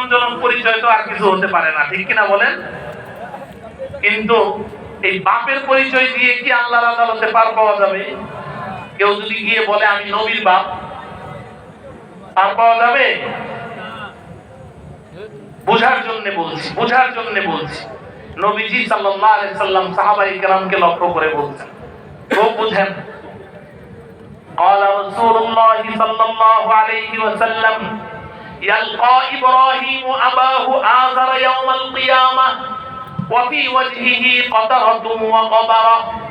সম্মানজনক পরিচয় তো আর কিছু হতে পারে না ঠিক কিনা বলেন কিন্তু এই বাপের পরিচয় দিয়ে কি আল্লাহর আদালতে পার পাওয়া যাবে কেউ যদি গিয়ে বলে আমি নবীর বাপ পার পাওয়া যাবে বোঝার জন্য বলছি বোঝার জন্য বলছি নবীজি সাল্লাল্লাহু আলাইহি সাল্লাম সাহাবায়ে কেরামকে লক্ষ্য করে বলছেন ও বুঝেন قال رسول الله صلى الله عليه وسلم يلقى إبراهيم أباه آذر يوم القيامة وفي وجهه قطرة وغبرة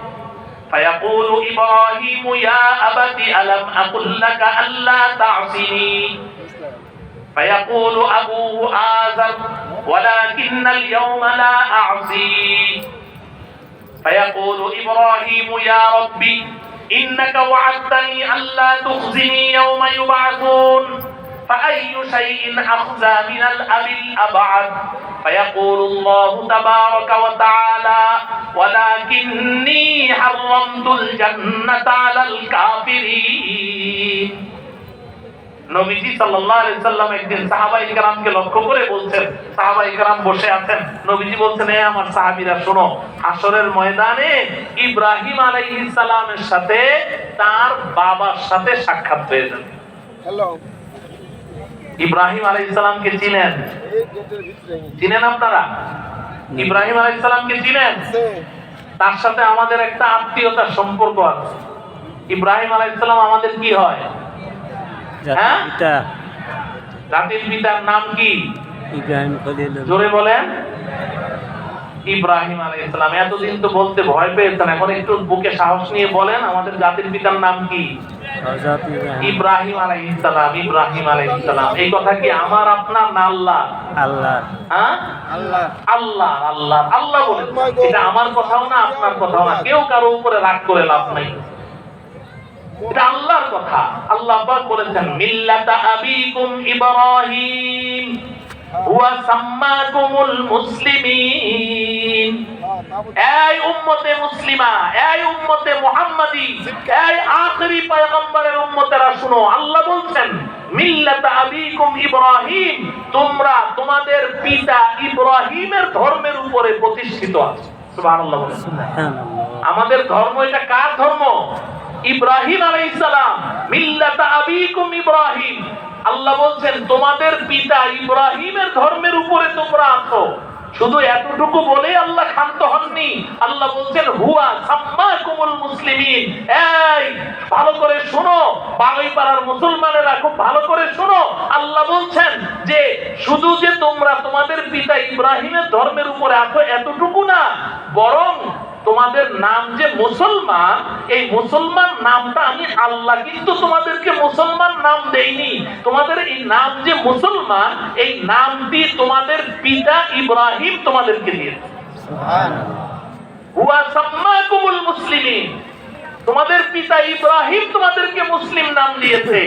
فيقول إبراهيم يا أبت ألم أقل لك ألا تعصني؟ فيقول أبوه آذر ولكن اليوم لا أعصي. فيقول إبراهيم يا ربي إنك وعدتني ألا تخزني يوم يبعثون. فأي شيء أخزى من الأب الأبعد فيقول الله تبارك وتعالى ولكني حرمت الجنة على الكافرين নবীজি সাল্লাল্লাহু আলাইহি সাল্লাম একদিন সাহাবায়ে কেরামকে লক্ষ্য করে বলছেন সাহাবায়ে কেরাম বসে আছেন নবীজি বলছেন হে আমার সাহাবীরা শোনো হাসরের ময়দানে ইব্রাহিম আলাইহিস সালামের সাথে তার বাবার সাথে সাক্ষাৎ হয়ে যাবে হ্যালো ইব্রাহিম চিনেন। চিনেন আপনারা? ইব্রাহিম চিনেন? তার সাথে আমাদের একটা আত্মীয়তার সম্পর্ক আছে। ইব্রাহিম আমাদের কি হয়? হ্যাঁ? জাতির পিতার নাম কি? ইব্রাহিম খলিল জোরে বলেন। ইব্রাহিম সালাম এতদিন তো বলতে ভয় পেয়েছেন। এখন একটু বুকে সাহস নিয়ে বলেন আমাদের জাতির পিতার নাম কি? ইব্রাহিম ইব্রাহিম আলাইহিস সালাম ইব্রাহিম আলাইহিস সালাম। এই কথা কি আমার আপনার না আল্লাহ আল্লাহ। হ্যাঁ? আল্লাহ। আল্লাহ আল্লাহ আল্লাহ বলেন এটা আমার কথাও না আপনার কথাও না। কেউ কারও উপরে রাগ করে লাভ নাই। এটা আল্লাহর কথা। আল্লাহ পাক বলেছেন মিল্লাতা আবিকুম ইব্রাহিম হুয়া সাম্মাকুমুল মুসলিমিন। এই উম্মতে মুসলিমা এই উম্মতে মুহাম্মাদি এই আখেরি পয়গম্বরের উম্মতেরা শুনো আল্লাহ বলছেন মিল্লাতা আবিকুম ইব্রাহিম তোমরা তোমাদের পিতা ইব্রাহিমের ধর্মের উপরে প্রতিষ্ঠিত আছো। সুবহানাল্লাহ আমাদের ধর্ম এটা কার ধর্ম? ইব্রাহিম আলাইহিস সালাম মিল্লাতা আবিকুম ইব্রাহিম আল্লাহ বলছেন তোমাদের পিতা ইব্রাহিমের ধর্মের উপরে তোমরা আছো। শুধু এতটুকু বলে আল্লাহ ক্ষান্ত হননি। আল্লাহ বলছেন, হুয়া সাম্মা সাম্মাকুমুল মুসলিমিন। এই, ভালো করে শোনো। বাগাইপাড়ার মুসলমানেরা খুব ভালো করে শোনো। আল্লাহ বলছেন যে, শুধু যে তোমরা তোমাদের পিতা ইব্রাহিমের ধর্মের উপরে আছো এতটুকু না, বরং তোমাদের নাম যে মুসলমান এই মুসলমান নামটা আমি আল্লাহ কিন্তু তোমাদেরকে মুসলমান নাম দেইনি। তোমাদের এই নাম যে মুসলমান এই নামটি তোমাদের পিতা ইব্রাহিম তোমাদেরকে দিয়েছে। মুসলিমিন। তোমাদের পিতা ইব্রাহিম তোমাদেরকে মুসলিম নাম দিয়েছে।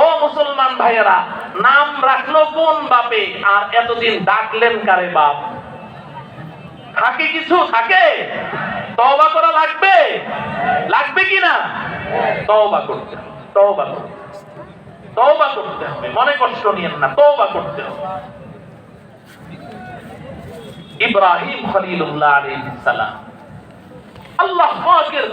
ও মুসলমান ভাইয়েরা নাম রাখল কোন বাপে? আর এতদিন ডাকলেন কারে বাপ? থাকে কিছু? থাকে। তওবা করা লাগবে? লাগবে কি না? তওবা করতে তওবা করতে। তওবা করতে হবে, মনে কষ্ট নিয়েন না, তওবা করতে হবে। ইব্রাহিম খলিলুল্লাহ আলাইহিস সালাম। আল্লাহ পাকের